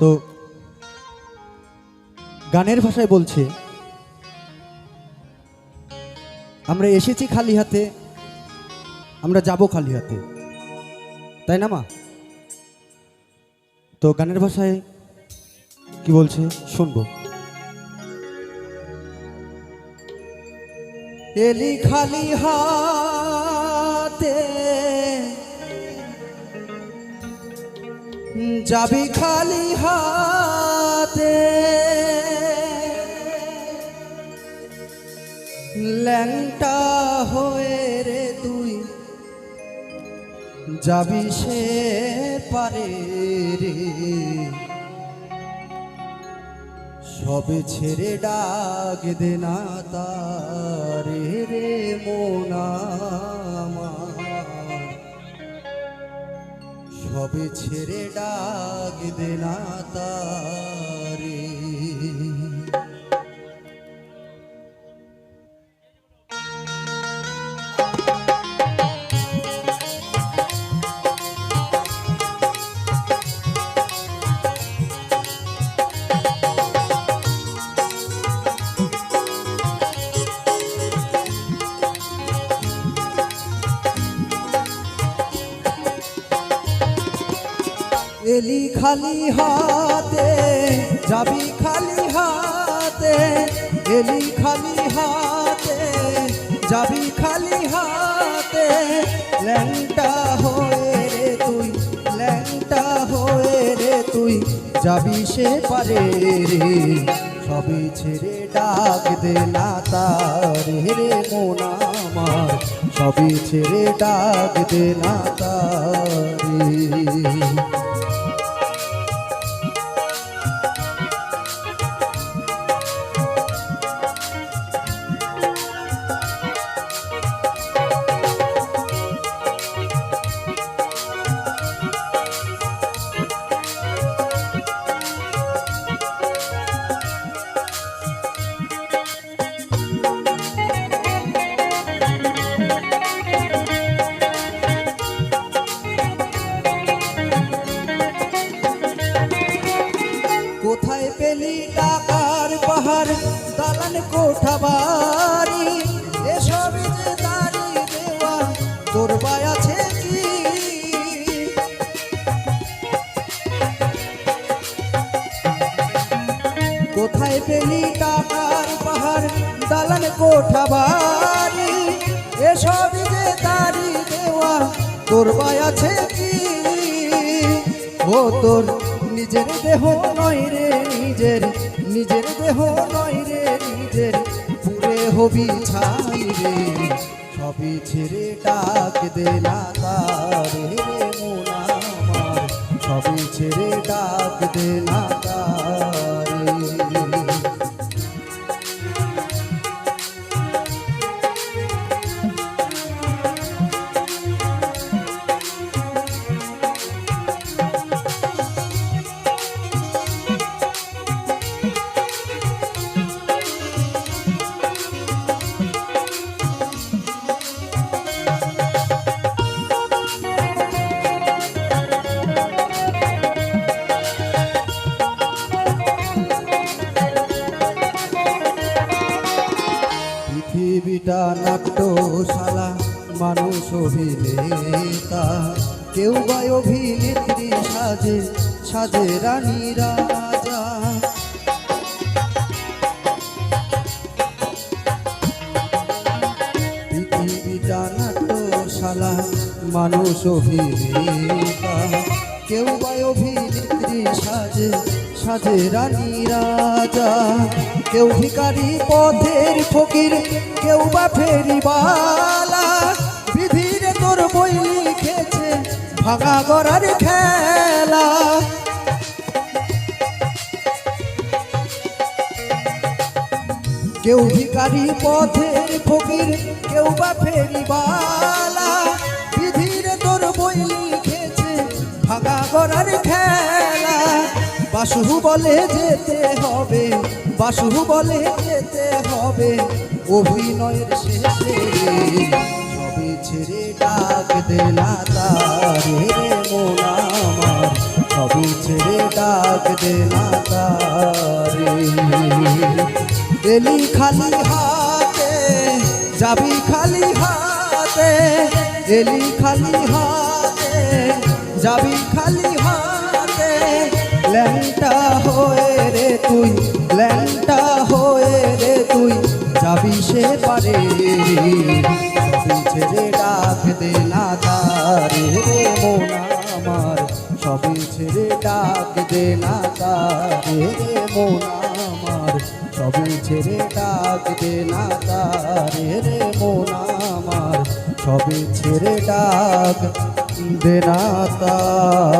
তো গানের ভাষায় বলছে, আমরা এসেছি খালি হাতে, আমরা যাব খালি হাতে। তাই না, মা? তো গানের ভাষায় কি বলছে? শুনব। এলি খালি হাতে যাবি খালি হাতে। ল্যাংটা হয়ে রে তুই, যাবি সে পারে রে। সবে ছেড়ে ডাক দে না তারে রে মোনা। সবে ছেড়ে ডাক দে না এলি খালি হাতে, যাবি খালি হাতে, এলি খালি হাতে, যাবি খালি হাতে, ল্যাংটা হয়ে রে তুই, ল্যাংটা হয়ে রে তুই, যাবি সে পারে রে। সবই ছেড়ে ডাক দে না তার রে মোনা আমার সবই ছেড়ে ডাক দে না তারে। পেলি টাকার পাহাড়, দালান কোঠা বাড়ি। এসব যে দাঁড়ি দেওয়া তোর আছে কি? কোথায় পেলি টাকার পাহাড়, দালান কোঠা বাড়ি? এসব যে দাঁড়ি দেওয়া তোর আছে কি? ও তোর নিজের দেহ নয় রে, নিজের নিজের দেহ নয় রে, নিজের। পুরে হবি ছাই রে, সবই ছেড়ে ডাক দে না তারে রে, মোনা সবই ছেড়ে ডাক দে না পৃথিবীটা নাট্যশালা, মানুষ অভিনেতা। কেউ বা অভিনেত্রী সাজে সাজে রানী, রাজা। পৃথিবীটা নাট্যশালা, মানুষ অভিনেতা। কেউ বা অভিনেত্রী সাজে সাজে রানী রাজা। কেউ ভিকারি পথের ফকির, কেউ বা ফেরিবালা বিধির তোর বই লিখেছে ভাঙা গড়ার খেলা। কেউ ভিকারি পথের ফকির, কেউ বা ফেরিবালা বিধির তোর বই ভাঙা গড়ার খেলা। বাসু বলে যেতে হবে বাসু বলে যেতে হবে। অভিনয়ের শেষে সবে ছেড়ে ডাক দে না তারে মন আমার। সবই ছেড়ে ডাক দে না তারে এলি খালি হাতে, যাবি খালি হাতে। এলি খালি হাতে যাবি খালি হাতে, ল্যাংটা হয়ে রে তুই, ল্যাংটা হয়ে রে তুই, যাবি সে পারে। ছেড়ে ডাক দে না তারে রে আমার, সবই ছেড়ে ডাক দে না তারে রে মন আমার, সবই ছেড়ে ডাক দে না তারে রে মন আমার, সবই ছেড়ে ডাক দে না তারে।